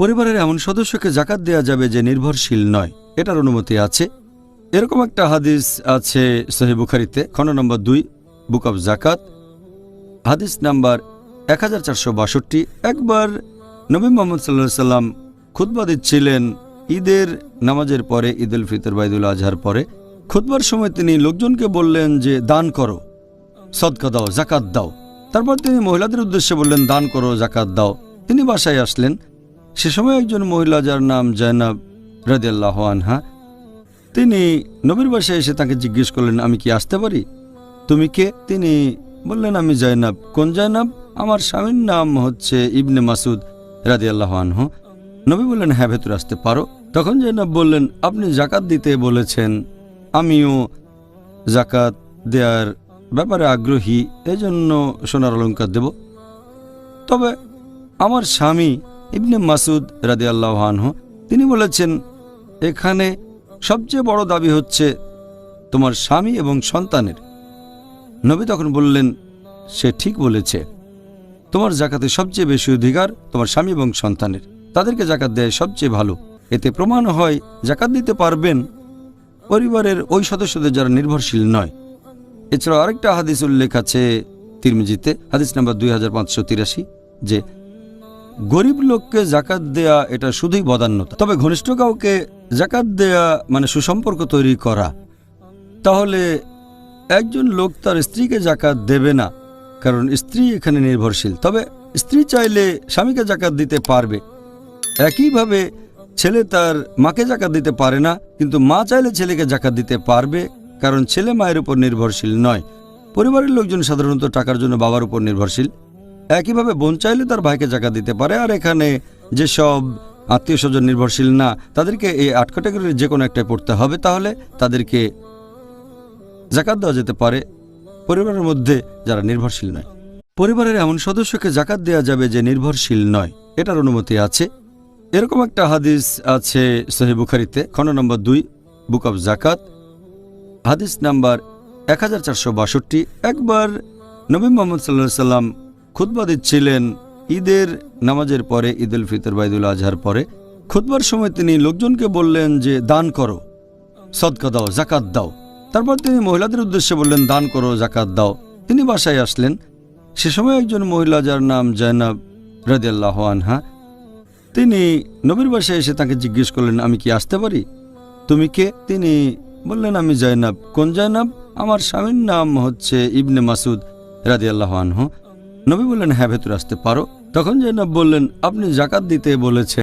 পরিবারের এমন সদস্যকে জাকাত দেয়া যাবে যে নির্ভরশীল নয়, এটার অনুমতি আছে। এরকম একটা হাদিস আছে সহি বুখারিতে, খণ্ড নম্বর দুই, বুক অব জাকাত। হাদিস নাম্বার এক হাজার চারশো বাষট্টি। একবার নবী মোহাম্মদ সাল্লাহ সাল্লাম খুতবা দিচ্ছিলেন ঈদের নামাজের পরে, ঈদ উল ফিতর বা ঈদুল আজহার পরে। খুতবার সময় তিনি লোকজনকে বললেন যে, দান করো, সদকা দাও, জাকাত দাও। তারপর তিনি মহিলাদের উদ্দেশ্যে বললেন, দান করো, জাকাত দাও। তিনি বাসায় আসলেন। সে সময় একজন মহিলা যার নাম জয়নাব রাদিয়াল্লাহ আনহা, তিনি নবীর বাসায় এসে তাকে জিজ্ঞেস করলেন, আমি কি আসতে পারি? তুমি কে? তিনি বললেন, আমি জয়নাব কোন জয়নাব আমার স্বামীর নাম হচ্ছে ইবনে মাসুদ রাদিয়াল্লাহ আনহু। নবী বললেন হ্যাঁ ভেতরে আসতে পারো। তখন জয়নাব বললেন, আপনি জাকাত দিতে বলেছেন, আমিও জাকাত দেয়ার ব্যাপারে আগ্রহী, এজন্য সোনার অলঙ্কার দেব। তবে আমার স্বামী ইবনে মাসুদ রাদি আনহু, তিনি বলেছেন, এখানে সবচেয়ে বড় দাবি হচ্ছে তোমার স্বামী এবং সন্তানের। নবী তখন বললেন, সে ঠিক বলেছে। তোমার জাকাতে সবচেয়ে বেশি অধিকার তোমার স্বামী এবং সন্তানের। তাদেরকে জাকাত দেয় সবচেয়ে ভালো। এতে প্রমাণ হয়, জাকাত দিতে পারবেন পরিবারের ওই সদস্যদের যারা নির্ভরশীল নয়। এছাড়াও আরেকটা হাদিস উল্লেখ আছে তিরমিজিতে, হাদিস নাম্বার দুই হাজার পাঁচশো তিরাশি, যে গরিব লোককে জাকাত দেয়া এটা শুধুই বদান্যতা। তবে ঘনিষ্ঠ কাউকে জাকাত দেয়া মানে সুসম্পর্ক তৈরি করা, তাহলে একজন লোক তার স্ত্রীকে জাকাত দেবে না, কারণ স্ত্রী এখানে নির্ভরশীল। তবে স্ত্রী চাইলে স্বামীকে জাকাত দিতে পারবে। একইভাবে ছেলে তার মাকে জাকাত দিতে পারে না, কিন্তু মা চাইলে ছেলেকে জাকাত দিতে পারবে, কারণ ছেলে মায়ের উপর নির্ভরশীল নয়। পরিবারের লোকজন সাধারণত টাকার জন্য বাবার উপর নির্ভরশীল। একইভাবে বোন চাইলে তার ভাইকে জাকাত দিতে পারে, আর এখানে যেসব আত্মীয় স্বজন নির্ভরশীল না, তাদেরকে এই আট ক্যাটাগরির যে কোনো একটায় পড়তে হবে, তাহলে তাদেরকে জাকাত দেওয়া যেতে পারে। পরিবারের মধ্যে যারা নির্ভরশীল নয়, পরিবারের এমন সদস্যকে জাকাত দেওয়া যাবে যে নির্ভরশীল নয়, এটার অনুমতি আছে। এরকম একটা হাদিস আছে সহি বুখারিতে, খণ্ড নম্বর দুই, বুক অব জাকাত। হাদিস নাম্বার এক হাজার চারশো বাষট্টি। একবার নবী মোহাম্মদ সাল্লাহ সাল্লাম খুতবা দিচ্ছিলেন ঈদের নামাজের পরে, ঈদ উল ফিতর বা ঈদুল আজহার পরে। খুতবার সময় তিনি লোকজনকে বললেন যে, দান করো, সদকা দাও জাকাত দাও। তারপর তিনি মহিলাদের উদ্দেশ্যে বললেন, দান করো জাকাত দাও। তিনি বাসায় আসলেন। সে সময় একজন মহিলা, যার নাম জয়নাব রাদিয়াল্লাহ আনহা, তিনি নবীর বাসায় এসে তাকে জিজ্ঞেস করলেন, আমি কি আসতে পারি? তুমি কে? তিনি বললেন, আমি জয়নাব কোন জয়নাব আমার স্বামীর নাম হচ্ছে ইবনে মাসুদ রাদিয়াল্লাহ আনহু। নবী বললেন হ্যাঁ ভেতরে আসতে পারো। তখন জৈনব বললেন আপনি জাকাত দিতে বলেছেন।